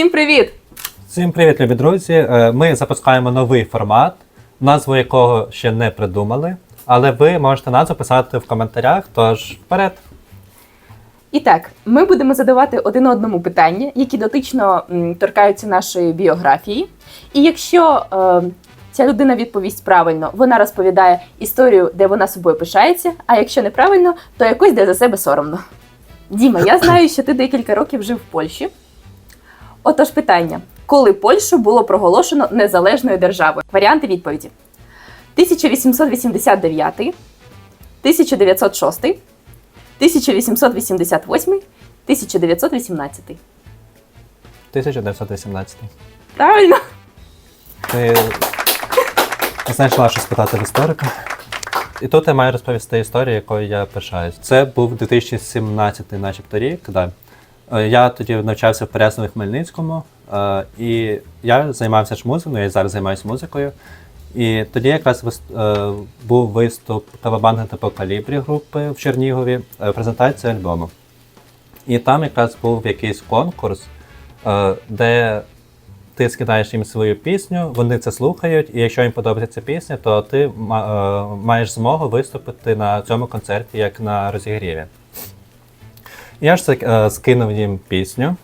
Всім привіт! Всім привіт, любі друзі! Е, Ми запускаємо новий формат, назву якого ще не придумали, але ви можете назву писати в коментарях, тож вперед! І так, ми будемо задавати один одному питання, які дотично м, торкаються нашої біографії. І якщо е, ця людина відповість правильно, вона розповідає історію, де вона собою пишається, а якщо неправильно, то якось де за себе соромно. Діма, я знаю, що ти декілька років жив в Польщі. Отож, питання: коли Польщу було проголошено незалежною державою? Варіанти відповіді: 1889, 1906, 1888, 1918. 1918. Правильно? Ти знайшла щось спитати в історика. І тут я маю розповісти історію, якою я пишаюсь. Це був 2017 начебто рік. Да. Е, Я тоді навчався в Пересному Хмельницькому, е, і я займався ж музикою, я зараз займаюся музикою. І тоді якраз е, був виступ Кавабанги по калібрі групи в Чернігові, презентація альбому. І там якраз був якийсь конкурс, де ти скидаєш їм свою пісню, вони це слухають, і якщо їм подобається ця пісня, то ти маєш змогу виступити на цьому концерті як на розігріві. Я ж е, скинув їм пісню,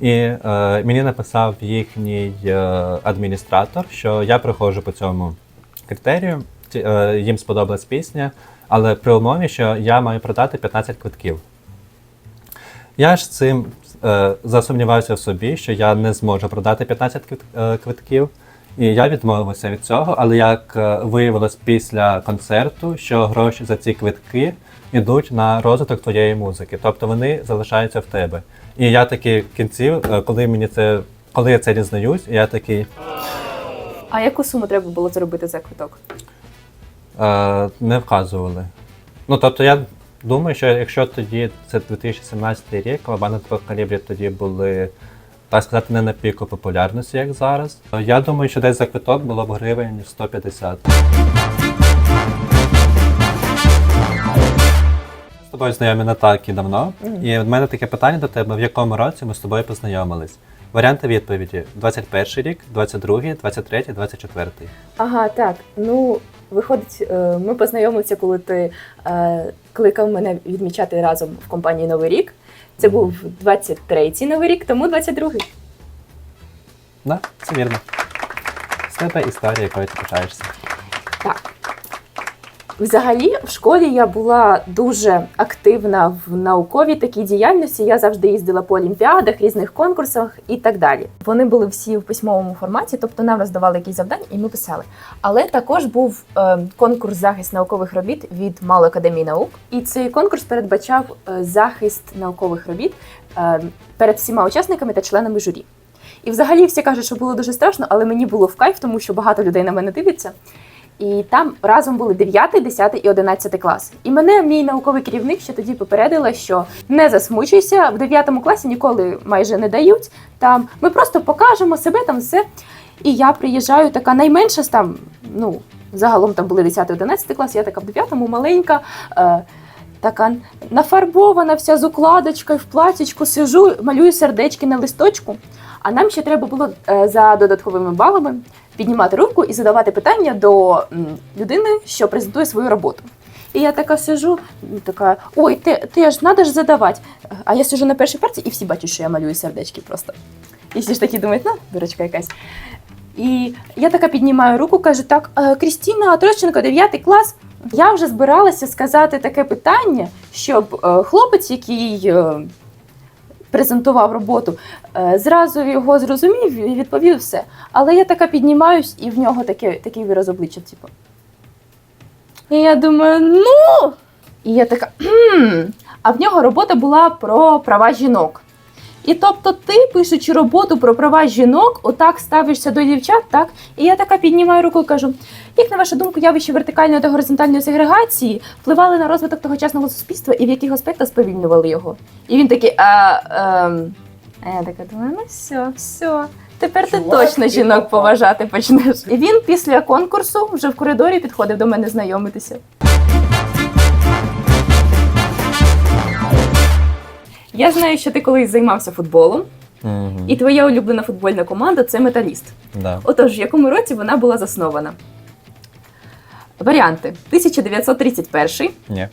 і е, мені написав їхній е, адміністратор, що я проходжу по цьому критерію, ті- е, їм сподобалась пісня, але при умові, що я маю продати 15 квитків. Я ж цим е, засумнівався в собі, що я не зможу продати 15 квит- е, квитків. І я відмовився від цього, але як е, виявилось після концерту, що гроші за ці квитки йдуть на розвиток твоєї музики, тобто вони залишаються в тебе. І я такий в кінці, е, коли мені це, коли я це дізнаюсь, я такий А яку суму треба було зробити за квиток? е, не вказували. Ну тобто я думаю, що якщо тоді це 2017 рік, Лабани по калібрі тоді були, так сказати, не на піку популярності, як зараз. Я думаю, що десь за квиток було б гривень 150. З тобою знайомі не так і давно. І в мене таке питання до тебе: в якому році ми з тобою познайомились? Варіанти відповіді: 21 рік, 22, 23, 24. Ага, так. Ну, виходить, е, ми познайомилися, коли ти е, кликав мене відмічати разом в компанії Новий рік. Це був 23-й новий рік, тому 22-й. Да, це вірно. З тебе історія, якою ти пишаєшся. Так. Взагалі, в школі я була дуже активна в науковій такій діяльності. Я завжди їздила по олімпіадах, різних конкурсах і так далі. Вони були всі в письмовому форматі, тобто нам роздавали якісь завдання, і ми писали. Але також був е, конкурс захист наукових робіт від Малої академії наук. І цей конкурс передбачав е, захист наукових робіт е, перед всіма учасниками та членами журі. І взагалі всі кажуть, що було дуже страшно, але мені було в кайф, тому що багато людей на мене дивиться. І там разом були 9, 10 і 11 клас. І мене мій науковий керівник ще тоді попередила, що не засмучуйся, в 9 класі ніколи майже не дають. Там ми просто покажемо себе там все. І я приїжджаю, така найменша там, ну, загалом там були 10-11 клас, я така в 9-му маленька. Е, Така нафарбована, вся з укладочкою, в платічку сижу, малюю сердечки на листочку. А нам ще треба було е, за додатковими балами піднімати руку і задавати питання до людини, що презентує свою роботу. І я така сижу, така, ой, ти, ти ж треба ж задавати. А я сижу на першій парті, і всі бачать, що я малюю сердечки просто. І всі ж такі думають, ну, дурочка якась. І я така піднімаю руку, кажу, так, е, Крістіна Трощенко, 9 клас. Я вже збиралася сказати таке питання, щоб е, хлопець, який презентував роботу, е, зразу його зрозумів і відповів все. Але я така піднімаюсь, і в нього таке, такий вираз обличчя, типу. І я думаю, ну. І я така. «Хм». А в нього робота була про права жінок. І тобто ти, пишучи роботу про права жінок, отак ставишся до дівчат, так? І я така піднімаю руку і кажу: як на вашу думку, явища вертикальної та горизонтальної сегрегації впливали на розвиток тогочасного суспільства і в яких аспектах сповільнювали його? І він такий, а, ем... а я така думаю, ну все, все. Тепер ти Чувак, точно жінок поважати почнеш. І він після конкурсу вже в коридорі підходив до мене знайомитися. Я знаю, що ти колись займався футболом. Угу. І твоя улюблена футбольна команда це металіст. Да. Отож, в якому році вона була заснована? Варіанти: 1931, Ні.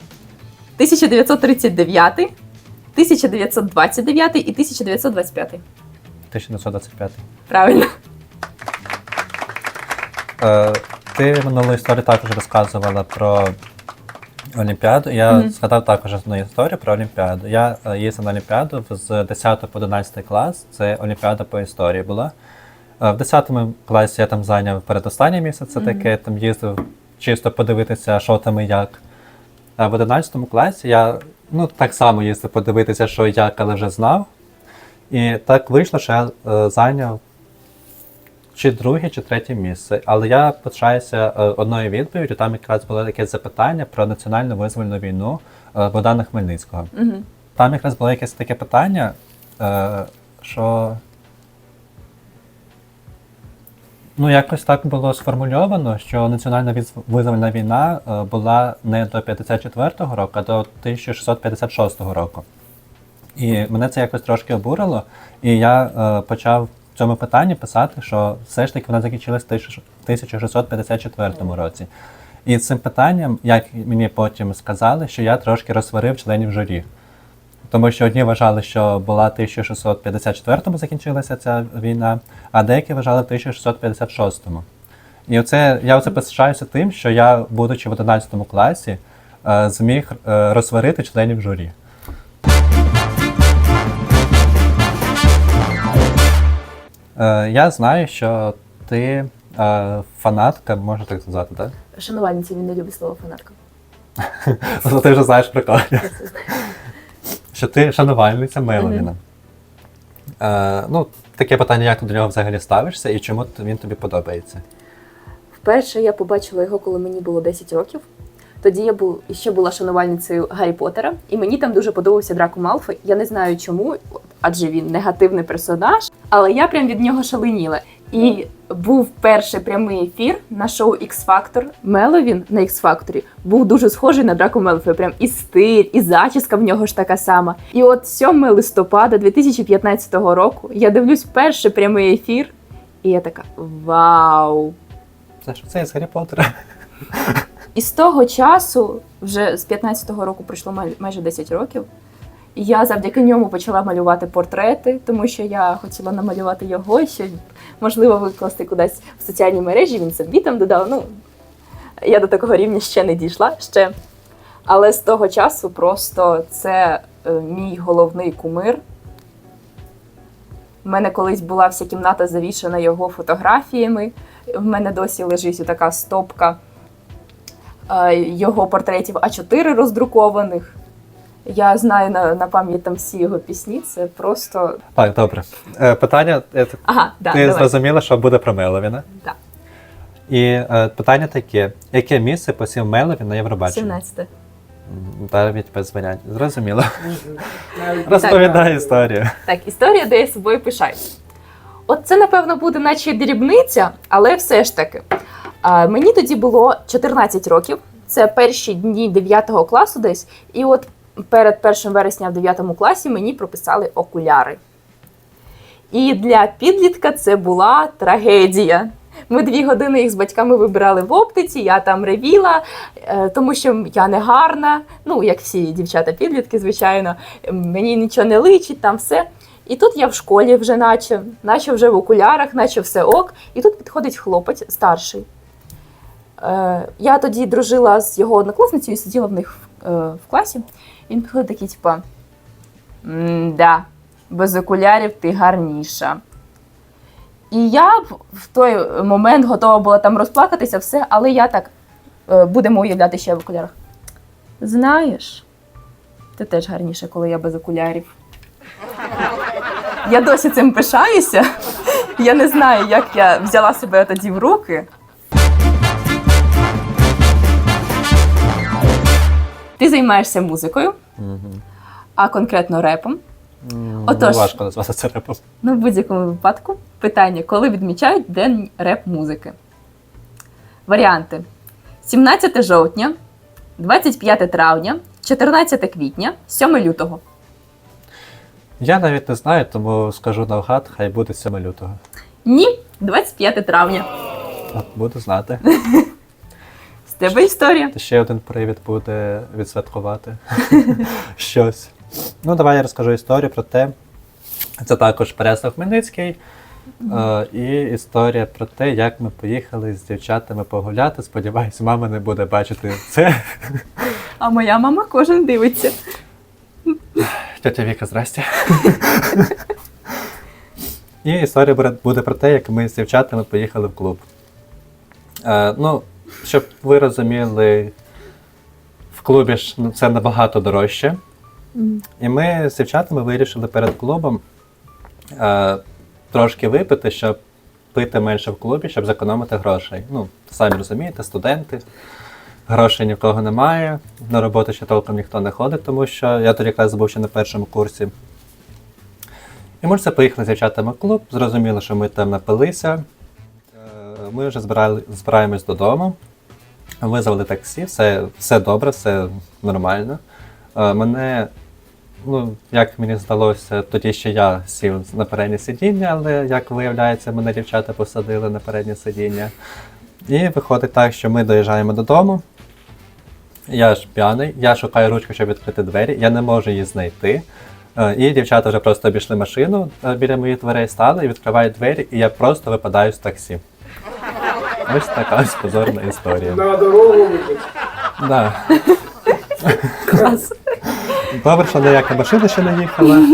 1939, 1929 і 1925. 1925. Правильно. Е, ти минулу історію також розказувала про Олімпіаду. Я Мгм. згадав також одну історію про Олімпіаду. Я е, їздив на Олімпіаду з 10 по 11 клас. Це Олімпіада по історії була. Е, В 10 класі я там зайняв передостаннє місце, це Мгм. таке, там їздив чисто подивитися, що там і як. А в 11 класі я ну, так само їздив подивитися, що і як, але вже знав. І так вийшло, що я е, зайняв чи друге, чи третє місце. Але я пишаюся е, одною відповіддю. Там якраз було таке запитання про національну визвольну війну е, Богдана Хмельницького. Угу. Там якраз було якесь таке питання, е, що ну, якось так було сформульовано, що національна визвольна війна була не до 54-го року, а до 1656 року. І мене це якось трошки обурило, і я е, почав цьому питанні писати, що все ж таки вона закінчилась в 1654 році. І цим питанням, як мені потім сказали, що я трошки розсварив членів журі. Тому що одні вважали, що була в 1654-му закінчилася ця війна, а деякі вважали в 1656-му. І оце, я оце пишаюся тим, що я, будучи в 11 класі, е, зміг е, розсварити членів журі. Я знаю, що ти е, фанатка, можна так сказати, так? Шанувальниці він не любить слово фанатка. Ти вже знаєш прикольно. Що ти шанувальниця Меловіна. Е, ну, таке питання, як ти до нього взагалі ставишся і чому він тобі подобається? Вперше я побачила його, коли мені було 10 років. Тоді я був ще була шанувальницею Гаррі Поттера, і мені там дуже подобався Драко Малфой. Я не знаю чому, адже він негативний персонаж, але я прям від нього шаленіла. І був перший прямий ефір на шоу X Factor. Меловін на X Factor був дуже схожий на Драко Мелфоя. Прям і стиль, і зачіска в нього ж така сама. І от 7 листопада 2015 року я дивлюсь перший прямий ефір, і я така: Вау! Це що це з Гаррі Поттера? І з того часу, вже з 15-го року пройшло майже 10 років. Я завдяки ньому почала малювати портрети, тому що я хотіла намалювати його, щоб можливо викласти кудись в соціальні мережі. Він собі там додав. Ну я до такого рівня ще не дійшла ще. Але з того часу просто це е, мій головний кумир. У мене колись була вся кімната завішана його фотографіями. В мене досі лежить така стопка е, його портретів А4 роздрукованих. Я знаю на, на пам'ять там всі його пісні. Це просто. Так, добре. Е, питання, е, т- Ага, да, ти давай. зрозуміла, що буде про Меловіна. Да. І е, питання таке: яке місце посів Меловін на Євробаченні? 17. М, Навіть без варіантів. Зрозуміло. Розповідай історію. Так, історія, де я собою пишаюсь. От це, напевно, буде наче дрібниця, але все ж таки. А, мені тоді було 14 років. Це перші дні 9 класу десь. І от перед 1 вересня в 9 класі мені прописали окуляри. І для підлітка це була трагедія. Ми дві години їх з батьками вибирали в оптиці, я там ревіла, е, тому що я не гарна. Ну, як всі дівчата-підлітки, звичайно, мені нічого не личить, там все. І тут я в школі вже наче, наче вже в окулярах, наче все ок. І тут підходить хлопець старший. Е, я тоді дружила з його однокласницею і сиділа в них в, е, Він підходить такий, типа: да, без окулярів ти гарніша. І я в- в той момент готова була там розплакатися, все, але я так е, будемо уявляти ще в окулярах. Знаєш, ти теж гарніша, коли я без окулярів. Я досі цим пишаюся. Я не знаю, як я взяла себе тоді в руки. Ти займаєшся музикою, Мгм. а конкретно репом. М, Отож. Важко назвати це репом. Ну, в будь-якому випадку питання: коли відмічають День реп-музики? Варіанти: 17 жовтня, 25 травня, 14 квітня, 7 лютого. Я навіть не знаю, тому скажу навгад, хай буде 7 лютого. Ні, 25 травня. От Буду знати. Тебе історія. Ще один привід буде відсвяткувати щось. Ну, давай я розкажу історію про те. Це також Переслав Хмельницький. Е, і історія про те, як ми поїхали з дівчатами погуляти. Сподіваюсь, мама не буде бачити це. А моя мама кожен дивиться. Тетя Віка, здрасте. І історія буде- буде про те, як ми з дівчатами поїхали в клуб. Е, ну, щоб ви розуміли, в клубі ж це набагато дорожче. І ми з дівчатами вирішили перед клубом е, трошки випити, щоб пити менше в клубі, щоб зекономити грошей. Ну, самі розумієте, студенти. Грошей ні в кого немає, на роботу ще толком ніхто не ходить, тому що я тоді якраз був ще на першому курсі. І ми це поїхали з дівчатами в клуб, зрозуміло, що ми там напилися. Ми вже збирали, збираємось додому. Визвали таксі, все, все добре, все нормально. Е, Мене, ну, як мені здалося, тоді ще я сів на переднє сидіння, але як виявляється, мене дівчата посадили на переднє сидіння. І виходить так, що ми доїжджаємо додому. Я ж п'яний, я шукаю ручку, щоб відкрити двері, я не можу її знайти. Е, І дівчата вже просто обійшли машину, е, біля моїх дверей стали і відкривають двері, і я просто випадаю з таксі. Ось така ось позорна історія. На дорогу вийти. Да. Клас. Добре, що ніяка машина ще не їхала.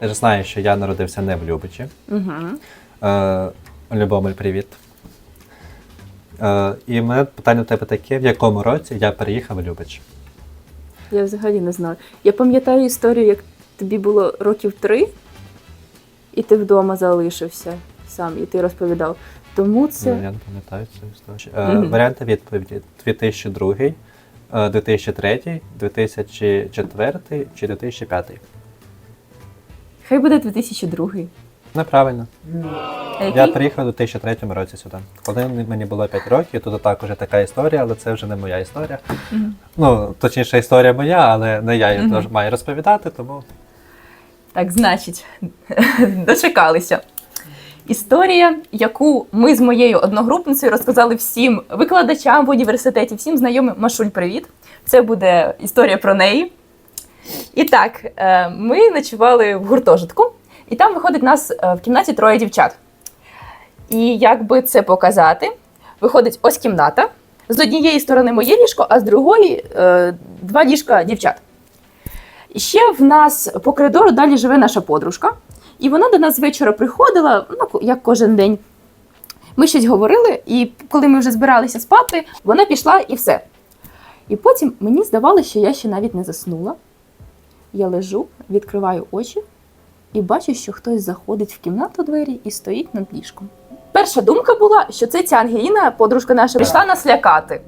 Ти ж знаєш, що я народився не в Любичі. Угу. Е, Любомель, привіт. Е, і в мене питання до тебе таке: в якому році я переїхав в Любич? Я взагалі не знаю. Я пам'ятаю історію, як тобі було років три, і ти вдома залишився сам, і ти розповідав. Тому це. Ну, я не пам'ятаю цю історію. Е, Мгм. Варіанти відповіді: 2002, е, 2003, 2004 чи 2005. Хай буде 2002. Неправильно. А Я який? приїхав у 2003 році сюди. Коли мені було 5 років, тут також така історія, але це вже не моя історія. Мгм. Ну, точніше, історія моя, але не я її Мгм. тож маю розповідати, тому Так, значить, дочекалися. Історія, яку ми з моєю одногрупницею розказали всім викладачам в університеті, всім знайомим Машуль, привіт. Це буде історія про неї. І так, е, ми ночували в гуртожитку, і там виходить нас е, в кімнаті троє дівчат. І як би це показати, виходить ось кімната. З однієї сторони моє ліжко, а з другої е, два ліжка дівчат. І ще в нас по коридору далі живе наша подружка, і вона до нас вечора приходила, ну, як кожен день. Ми щось говорили, і коли ми вже збиралися спати, вона пішла і все. І потім мені здавалося, що я ще навіть не заснула. Я лежу, відкриваю очі і бачу, що хтось заходить в кімнату двері і стоїть над ліжком. Перша думка була, що це ця Ангеліна, подружка наша, прийшла нас лякати.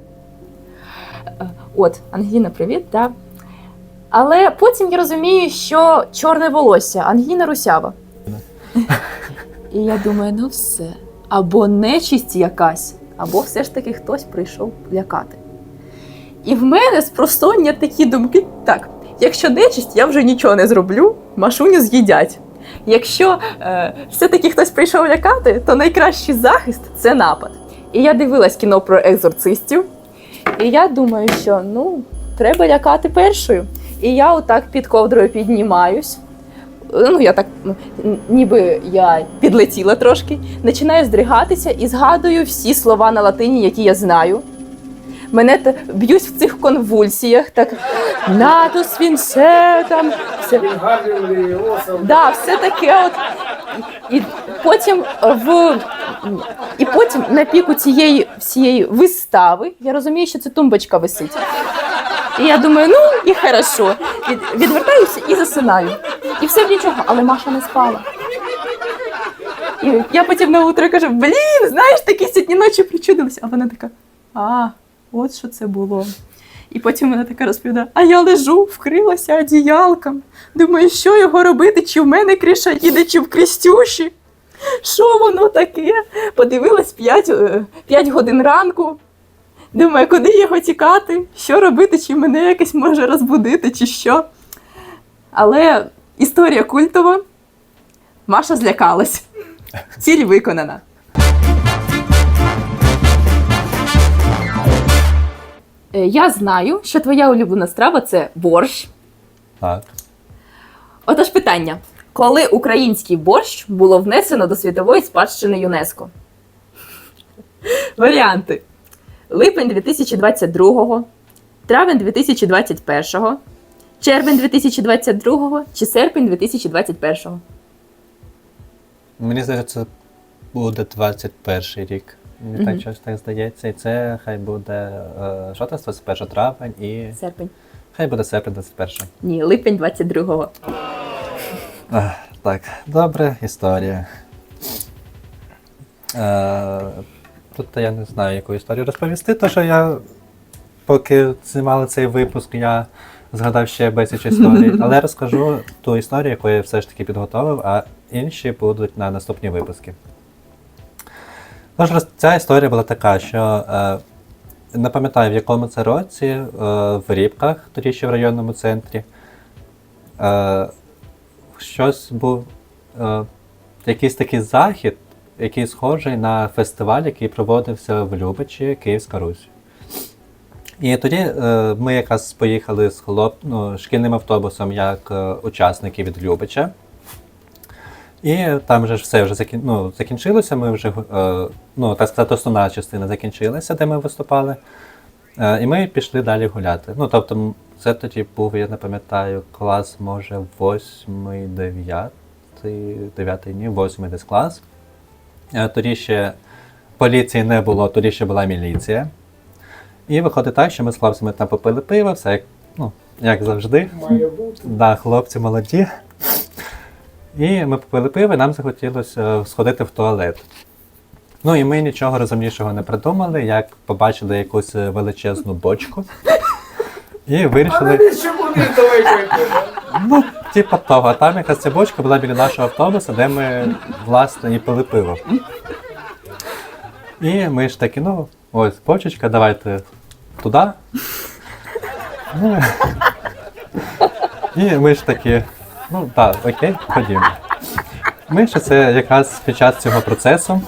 Е, От, Ангеліна, привіт, да. Але потім я розумію, що чорне волосся, Ангіна русява. І я думаю, ну все. Або нечисть якась, або все ж таки хтось прийшов лякати. І в мене спростоння такі думки: так, якщо нечисть, я вже нічого не зроблю, машуню з'їдять. Якщо е, все-таки хтось прийшов лякати, то найкращий захист це напад. І я дивилась кіно про екзорцистів, і я думаю, що ну, треба лякати першою. І я отак під ковдрою піднімаюсь. Ну, я так, ніби я підлетіла трошки, починаю здригатися і згадую всі слова на латині, які я знаю. Мене та, б'ють в цих конвульсіях, так натус він все там. Все. Да, все таке от. І потім в і потім на піку цієї всієї вистави я розумію, що це тумбочка висить. І я думаю, ну і хорошо. Від, відвертаюся і засинаю. І все б нічого, але Маша не спала. І я потім на утро кажу: блін, знаєш, такі сьогодні ночі причудилися. А вона така: а, от що це було. І потім вона така розповідає: а я лежу, вкрилася одіялком. Думаю, що його робити, чи в мене криша їде, чи в Крістюші. Що воно таке? Подивилась 5, 5 годин ранку. Думаю, куди його тікати, що робити, чи мене якось може розбудити, чи що. Але історія культова. Маша злякалась. Ціль виконана. Е, Я знаю, що твоя улюблена страва це борщ. Так. Отож питання: коли український борщ було внесено до світової спадщини ЮНЕСКО? Варіанти: липень 2022, травень 2021, червень 2022 чи серпень 2021. Мені здається, це буде 21 рік. Мені Мгм. так щось так здається. І це хай буде. Е, що там 21 травень і. Серпень. Хай буде серпень 21. Ні, липень 22-го. Ах, Так, добре, історія. Е, тут я не знаю, яку історію розповісти, тому що я, поки знімали цей випуск, я згадав ще безліч історій, але розкажу ту історію, яку я все ж таки підготовив, а інші будуть на наступні випуски. Тож ця історія була така, що е, не пам'ятаю, в якому це році, е, в Рібках, тоді ще в районному центрі. Е, щось був е, якийсь такий захід, який схожий на фестиваль, який проводився в Любичі, Київська Русь. І тоді е, ми якраз поїхали з хлоп, ну, шкільним автобусом як е, учасники від Любича. І там вже все вже закін... ну, закінчилося. Ми вже, е, ну, так сказати, основна частина закінчилася, де ми виступали. І ми пішли далі гуляти. Ну, тобто, це тоді був, я не пам'ятаю, клас, може, восьмий, дев'ятий, дев'ятий, ні, восьмий десь клас. Е, Тоді ще поліції не було, тоді ще була міліція. І виходить так, що ми з хлопцями там попили пиво, все як, ну, як завжди. Має бути. Да, хлопці молоді. І ми попили пиво, і нам захотілося е, сходити в туалет. Ну і ми нічого розумнішого не придумали, як побачили якусь е, величезну бочку. І вирішили. навіщо вони давай випити? Ну, типа того, а там якась ця бочка була біля нашого автобуса, де ми, власне, і пили пиво. І ми ж такі, ну, ось бочечка, давайте туди. Ну, і ми ж такі, ну так, окей, ходімо. Ми ще це якраз під час цього процесу.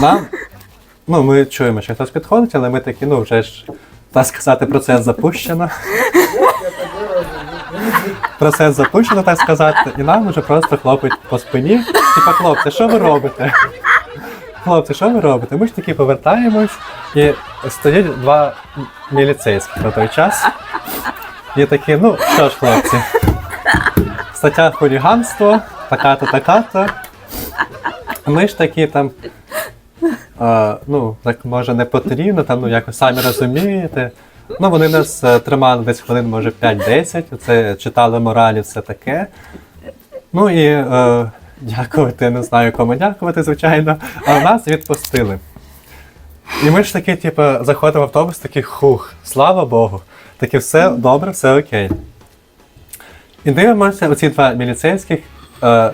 Нам, ну, ми чуємо, що хтось підходить, але ми такі, ну, вже ж, так сказати, процес запущено процес запущено, так сказати, і нам вже просто хлопить по спині. Типа, хлопці, що ви робите? Хлопці, що ви робите? Ми ж таки повертаємось, і стоять два м- міліцейських на той час. І такі, ну що ж, хлопці, стаття хуліганство, така-то, така-то. Ми ж такі там. А, ну, так може не потрібно, там, ну якось самі розумієте. Ну, вони нас е, тримали десь хвилин, може, 5-10, це читали моралі, все таке. Ну і е, дякувати, не знаю кому дякувати, звичайно, а нас відпустили. І ми ж таки, типу, заходимо в автобус, такі хух, слава Богу. Таке все добре, все окей. І дивимося, оці два міліцейських е,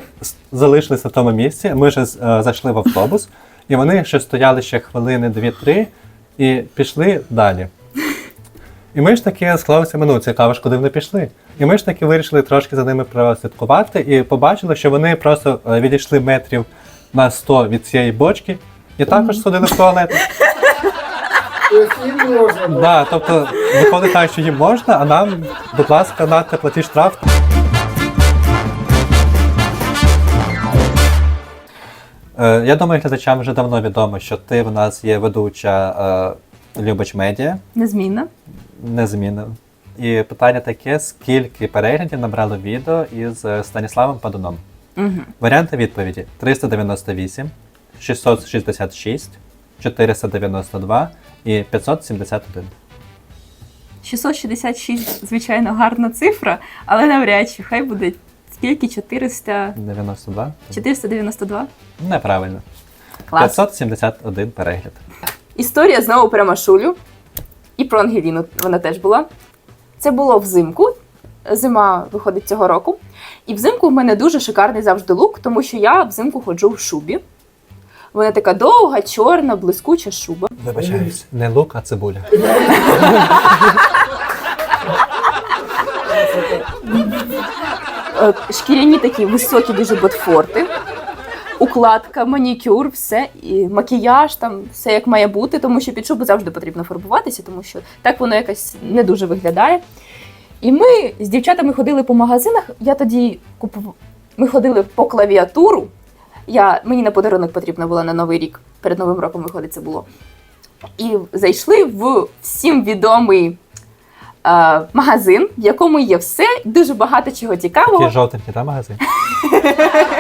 залишилися в тому місці. Ми вже е, зайшли в автобус, і вони ще стояли ще хвилини дві-три і пішли далі. І ми ж таки хлопцями, ну цікаво ж, куди вони пішли. І ми ж таки вирішили трошки за ними прослідкувати і побачили, що вони просто е, відійшли метрів на 100 від цієї бочки і також сходили в туалет. Да, тобто виходить так, що їм можна, а нам, будь ласка, нате платіть штраф. Е, Я думаю, глядачам вже давно відомо, що ти в нас є ведуча е, Любич Медіа, Незмінно. незмінно. І питання таке: скільки переглядів набрало відео із е, Станіславом Падуном? Угу. Варіанти відповіді: 398, 666, 492 і 571. 666, звичайно, гарна цифра, але навряд чи хай буде скільки? 400... 92? 492? Неправильно. Клас. 571 перегляд. Історія знову про Машулю і про Ангеліну вона теж була. Це було взимку. Зима виходить цього року. І взимку в мене дуже шикарний завжди лук, тому що я взимку ходжу в шубі. Вона така довга, чорна, блискуча шуба. Вибачаюсь, не лук, а цибуля. Е, Шкіряні такі високі дуже ботфорти. Укладка, манікюр, все, і макіяж, там все як має бути, тому що під шубу завжди потрібно фарбуватися, тому що так воно якось не дуже виглядає. І ми з дівчатами ходили по магазинах. Я тоді купував. Ми ходили по клавіатуру. Я, мені на подарунок потрібна була на Новий рік. Перед Новим роком виходить це було. І зайшли в всім відомий е, магазин, в якому є все, дуже багато чого цікавого. Такий жовтенький, та магазин?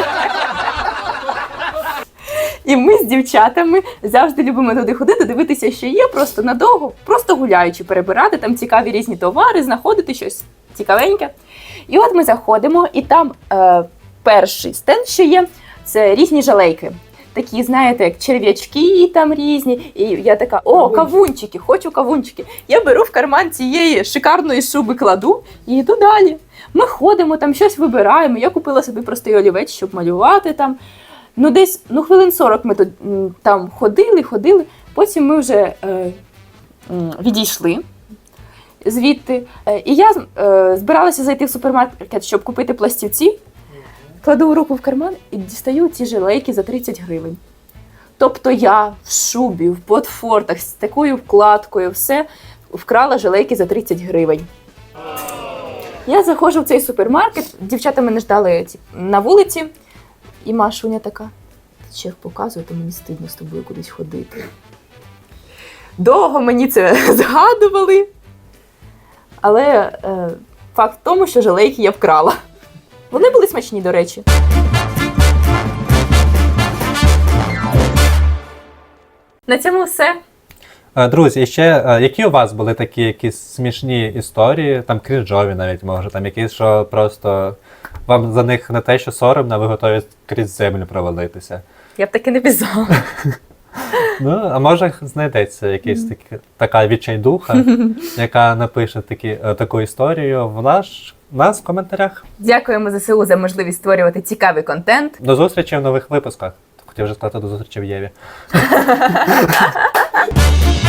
І ми з дівчатами завжди любимо туди ходити, дивитися, що є, просто надовго, просто гуляючи, перебирати там цікаві різні товари, знаходити щось цікавеньке. І от ми заходимо, і там е, перший стенд, що є, це різні жалейки. Такі, знаєте, як черв'ячки там різні. І я така: о, кавунчики, хочу кавунчики. Я беру в карман цієї шикарної шуби, кладу і йду далі. Ми ходимо, там щось вибираємо. Я купила собі простий олівець, щоб малювати там. Ну, десь ну, хвилин 40 ми тут там ходили, ходили. Потім ми вже е, відійшли звідти. Е, і я е, збиралася зайти в супермаркет, щоб купити пластівці. Кладу руку в карман і дістаю ці жилейки за 30 гривень. Тобто я в шубі, в ботфортах з такою вкладкою, все вкрала жилейки за 30 гривень. Я заходжу в цей супермаркет, дівчата мене ждали на вулиці, і Машуня така: ти чек показує, то мені стидно з тобою кудись ходити. Довго мені це згадували. Але е, факт в тому, що жалейки я вкрала. Вони були смачні, до речі. На цьому все. Е, Друзі, ще е, які у вас були такі якісь смішні історії, там крінжові навіть може, там якісь, що просто вам за них не те, що соромно, а ви готові крізь землю провалитися. Я б таки не пізала. Ну, а може знайдеться якась такі, така відчайдуха, яка напише такі, е, таку історію в наш, нас в коментарях. Дякуємо ЗСУ за можливість створювати цікавий контент. До зустрічі в нових випусках. Хотів вже сказати до зустрічі в Єві.